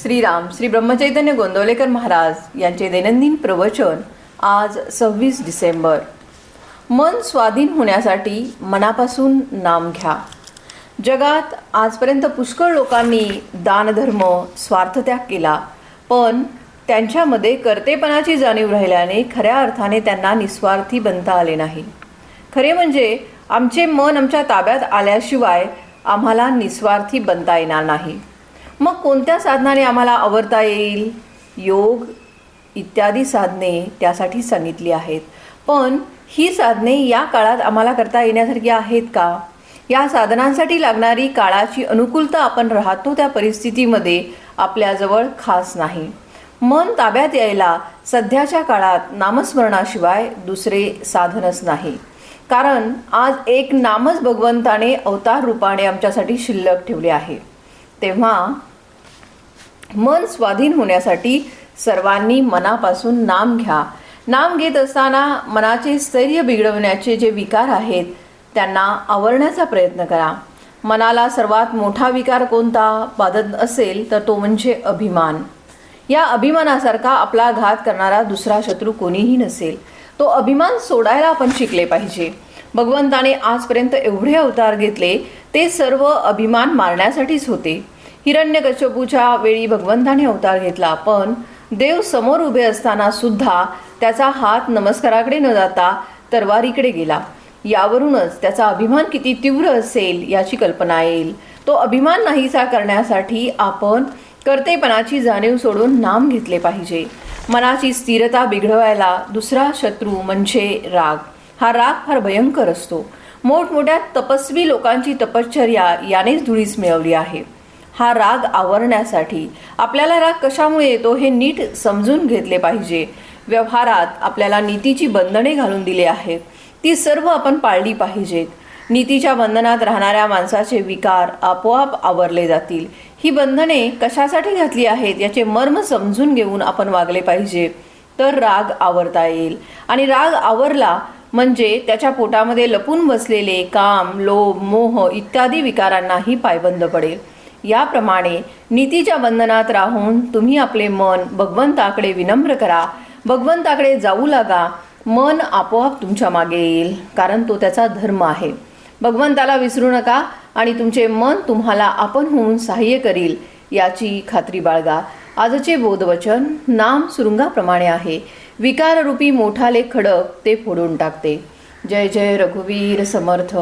श्रीराम श्री ब्रह्मचैतन्य गोंदवलेकर महाराज यांचे दैनंदिन प्रवचन आज सव्वीस डिसेंबर. मन स्वाधीन होण्यासाठी मनापासून नाम घ्या. जगात आजपर्यंत पुष्कळ लोकांनी दानधर्म स्वार्थत्याग केला पण त्यांच्यामध्ये कर्तेपणाची जाणीव राहिल्याने खऱ्या अर्थाने त्यांना निस्वार्थी बनता आले नाही. खरे म्हणजे आमचे मन आमच्या ताब्यात आल्याशिवाय आम्हाला निस्वार्थी बनता येणार नाही. मग कोणत्या साधनाने आम्हाला आवरता येईल? योग इत्यादी साधने त्यासाठी सांगितली आहेत. पण ही साधने या काळात आम्हाला करता येण्यासारखी आहेत का? या साधनांसाठी लागणारी काळाची अनुकूलता आपण राहतो त्या परिस्थितीमध्ये आपल्याजवळ खास नाही. मन ताब्यात यायला सध्याच्या काळात नामस्मरणाशिवाय दुसरे साधनच नाही. कारण आज एक नामच भगवंताने अवतार रूपाने आमच्यासाठी शिल्लक ठेवले आहे. तेव्हा मन स्वाधीन होण्यासाठी सर्वांनी मनापासून नाम घ्या. नाम घेत असताना मनाचे स्थैर्य बिघडवण्याचे जे विकार आहेत त्यांना आवरण्याचा प्रयत्न करा. मनाला सर्वात मोठा विकार कोणता बाधत असेल तर तो म्हणजे अभिमान. या अभिमानासारखा आपला घात करणारा दुसरा शत्रू कोणीही नसेल. तो अभिमान सोडायला आपण शिकले पाहिजे. भगवंताने आजपर्यंत एवढे अवतार घेतले ते सर्व अभिमान मारण्यासाठीच होते. हिरण्यकश्यपूच्या वेळी भगवंताने अवतार घेतला पण देव समोर उभे असताना सुद्धा त्याचा हात नमस्काराकडे न जाता तरवारीकडे गेला. यावरूनच त्याचा अभिमान किती तीव्र असेल याची कल्पना येईल. तो अभिमान नाहीसा करण्यासाठी आपण कर्तेपणाची जाणीव सोडून नाम घेतले पाहिजे. मनाची स्थिरता बिघडवायला दुसरा शत्रू म्हणजे राग. हा राग फार भयंकर असतो. मोठमोठ्या तपस्वी लोकांची तपश्चर्या यानेच धुळीस मिळवली आहे. हा राग आवरण्यासाठी. आपल्याला राग कशामुळे येतो हे नीट समजून घेतले पाहिजे. व्यवहारात आपल्याला नीतीची बंधने घालून दिली आहेत. ती सर्व आपण पाळली पाहिजेत. नीतीच्या बंधनात राहणाऱ्या माणसाचे विकार आपोआप आवरले जातील. ही बंधने कशासाठी घातली आहेत याचे मर्म समजून घेऊन आपण वागले पाहिजे. तर राग आवरता येईल. आणि राग आवरला म्हणजे त्याच्या पोटामध्ये लपून बसलेले काम लोभ मोह इत्यादी विकारांनाही पायबंद पडेल. याप्रमाणे नीतीच्या बंधनात राहून तुम्ही आपले मन भगवंताकडे विनम्र करा. भगवंताकडे जाऊ लागा. मन आपोआप तुमच्या मागे येईल कारण तो त्याचा धर्म आहे. भगवंताला विसरू नका आणि तुमचे मन तुम्हाला आपण होऊन सहाय्य करील याची खात्री बाळगा. आजचे बोधवचन नाम सुरुंगाप्रमाणे आहे. विकाररूपी मोठाले खडक ते फोडून टाकते. जय जय रघुवीर समर्थ.